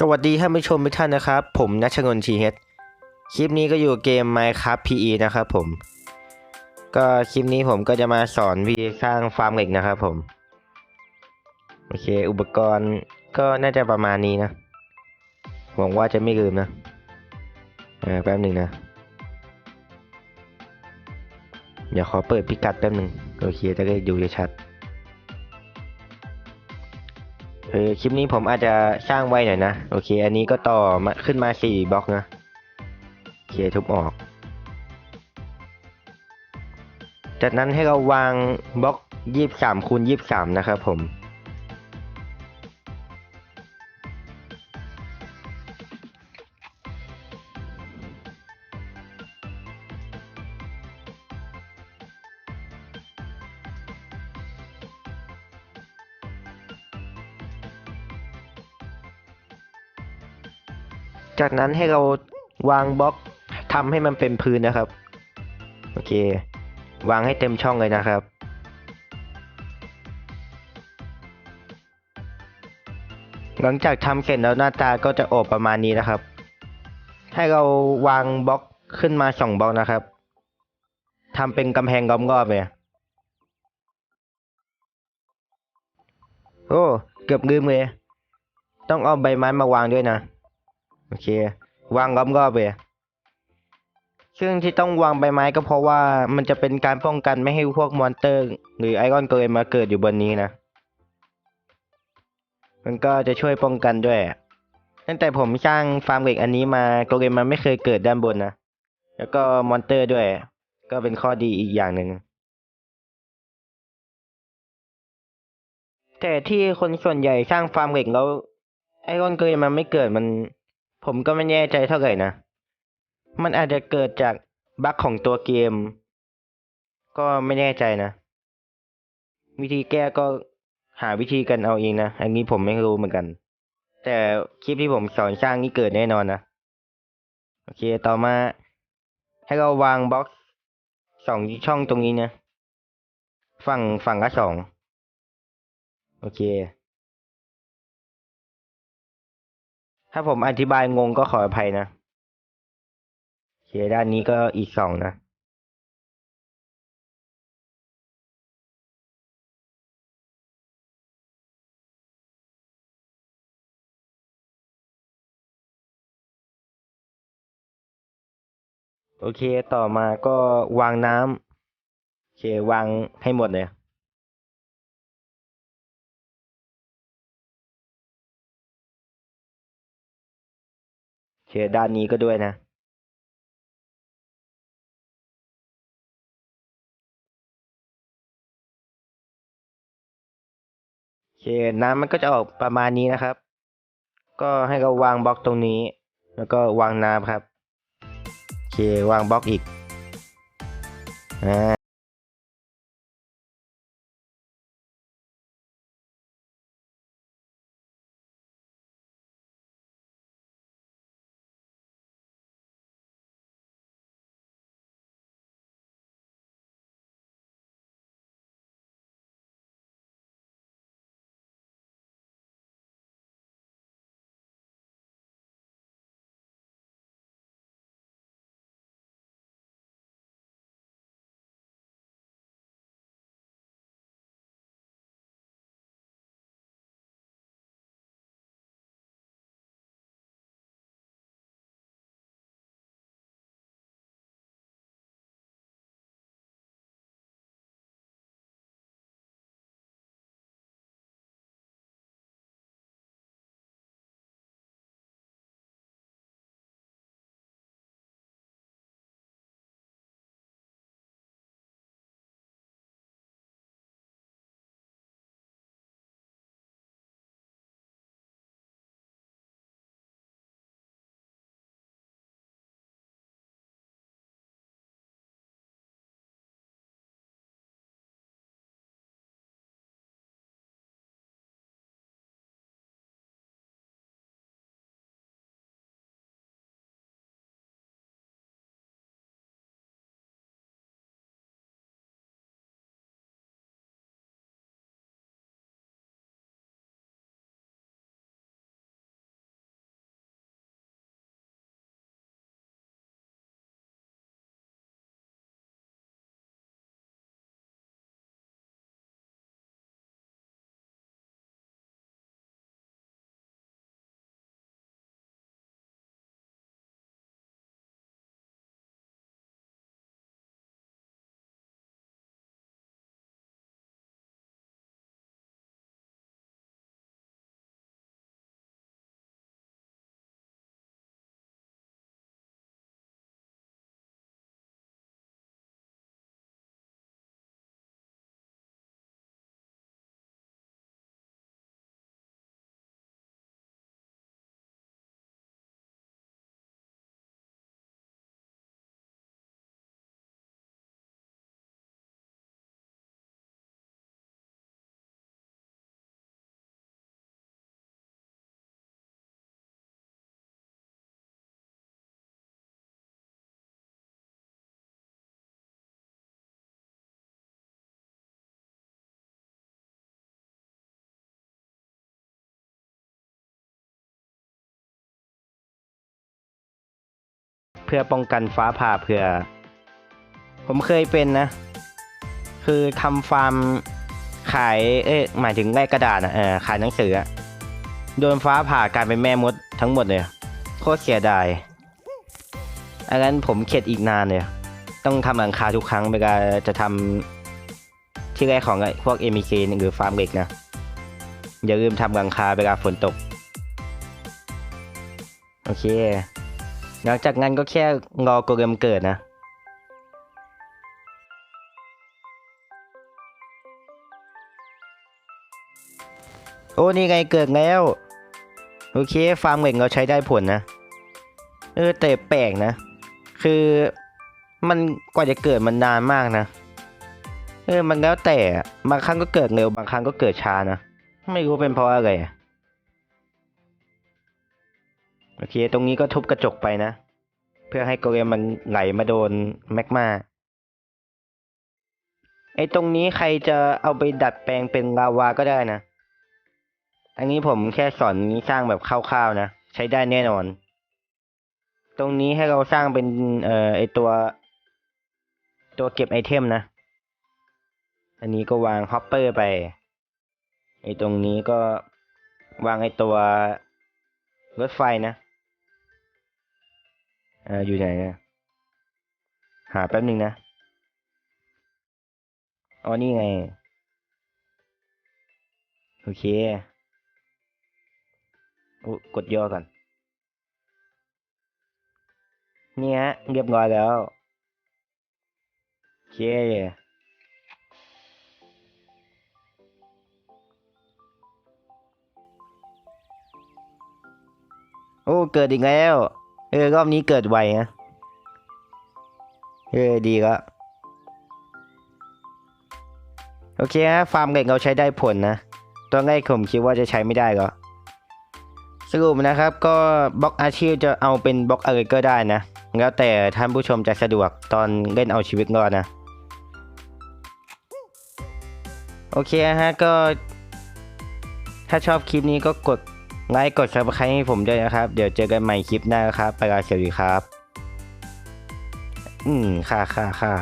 สวัสดีท่านผู้ชมทุกท่านนะครับ ผมนัชงนทีเฮดคลิปนี้ก็อยู่เกม Minecraft PE นะครับผม ก็คลิปนี้ผมก็จะมาสอนวิธีสร้างฟาร์มเหล็กนะครับผม โอเค อุปกรณ์ก็น่าจะประมาณนี้นะ หวังว่าจะไม่ลืมนะแป๊บหนึ่งนะ เดี๋ยวขอเปิดพิกัดแป๊บหนึ่งโอเคจะได้ดูชัด ออคลิปนี้ผมอาจจะสร้างไว้หน่อยนะ โอเค อันนี้ก็ต่อมาขึ้นมาสี่บล็อกนะโอเคทุบออก จากนั้นให้เราวางบล็อกยี่สามคูณยี่สามนะครับผม จากนั้นให้เราวางบล็อกทำให้มันเป็นพื้นนะครับ โอเค วางให้เต็มช่องเลยนะครับ หลังจากทำเสร็จแล้วหน้าตาก็จะออกประมาณนี้นะครับ ให้เราวางบล็อกขึ้นมาสองบล็อกนะครับทำเป็นกำแพงล้อมรอบเลยโอ้ เกือบลืมเลย ต้องเอาใบไม้มาวางด้วยนะ โอเควางล้อมรอบเลยซึ่งที่ต้องวางใบไม้ก็เพราะว่ามันจะเป็นการป้องกันไม่ให้พวกมอนเตอร์ หรือไอรอนเกรมาเกิดอยู่บนนี้นะ มันก็จะช่วยป้องกันด้วย ตั้งแต่ผมสร้างฟาร์มเหล็กอันนี้มาโกเรมมันไม่เคยเกิดด้านบนนะ แล้วก็มอนเตอร์ด้วย ก็เป็นข้อดีอีกอย่างหนึ่ง แต่ที่คนส่วนใหญ่สร้างฟาร์มเหล็กแล้วไอรอนเกรมันไม่เกิดมัน ผมก็ไม่แน่ใจเท่าไหร่นะ มันอาจจะเกิดจากบั๊กของตัวเกม ก็ไม่แน่ใจนะ วิธีแก้ก็หาวิธีกันเอาเองนะ อันนี้ผมไม่รู้เหมือนกัน แต่คลิปที่ผมสอนสร้างนี่เกิดแน่นอนนะ โอเค ต่อมา ให้เราวางบล็อกสองช่องตรงนี้นะ ฝั่งฝั่งละสอง โอเค ถ้าผมอธิบายงงก็ขออภัยนะโอเคด้านนี้ก็อีกสองนะโอเค ต่อมาก็วางน้ำโอเควางให้หมดเลย เคด้านนี้ก็ด้วยนะโอเคน้ำมันก็จะออกประมาณนี้นะครับ ก็ให้เราวางบล็อกตรงนี้ แล้วก็วางน้ำครับโอเควางบล็อกอีกอ่า เพื่อป้องกันฟ้าผ่าเผื่อ ผมเคยเป็นนะ คือทำฟาร์มขายเอ๊ะหมายถึงแลกกระดาษอะเออขายหนังสือโดนฟ้าผ่ากลายเป็นแม่มดทั้งหมดเลยโคตรเสียดายอันนั้นผมเข็ดอีกนานเลยต้องทำหลังคาทุกครั้งเวลาจะทำที่แรกของไอ้พวก m อ k หรือฟาร์มเล็กนะ อย่าลืมทำหลังคาเวลาฝนตก โอเค หลังจากนั้นก็แค่รอโกเลมเกิดนะโอ้ นี่ไงเกิดแล้ว โอเค ฟาร์มเหล็กเราใช้ได้ผลนะ เออ แต่แปลกนะ คือมันกว่าจะเกิดมันนานมากนะ เออ มันแล้วแต่ บางครั้งก็เกิดเร็ว บางครั้งก็เกิดช้านะ ไม่รู้เป็นเพราะอะไร โอเค ตรงนี้ก็ทุบกระจกไปนะ เพื่อให้โกเลมมันไหลมาโดนแมกมาไอ้ตรงนี้ใครจะเอาไปดัดแปลงเป็นลาวาก็ได้นะ อันนี้ผมแค่สอนนี้สร้างแบบคร่าวๆนะ ใช้ได้แน่นอน ตรงนี้ให้เราสร้างเป็นเอ่อไอตัว ตัวเก็บไอเทมนะ อันนี้ก็วางฮอปเปอร์ไป ไอตรงนี้ก็วางไอตัวรถไฟนะ เอออยู่ไหนนะหาแป๊บหนึ่งนะอ๋อนี่ไง โอเคโอ้กดย่อก่อน นี่ฮะ เรียบร้อยแล้ว โอเคโอ้ เกิดอีกแล้ว ออรอบนี้เกิดไวนะเออดีก็โอเคฮะฟาร์มเหล็กเราใช้ได้ผลนะตอนแรกผมคิดว่าจะใช้ไม่ได้ก็สรุปนะครับก็บล็อกอาชีพจะเอาเป็นบล็อกอะไรก็ได้นะ แล้วแต่ท่านผู้ชมจะสะดวกตอนเล่นเอาชีวิตรอดนะ โอเคฮะก็ ถ้าชอบคลิปนี้ก็กด ไลค์กด subscribe ให้ผมด้วยนะครับ เดี๋ยวเจอกันใหม่คลิปหน้าครับ ไปลาสวัสดีครับ อืม ค่ะค่ะค่ะ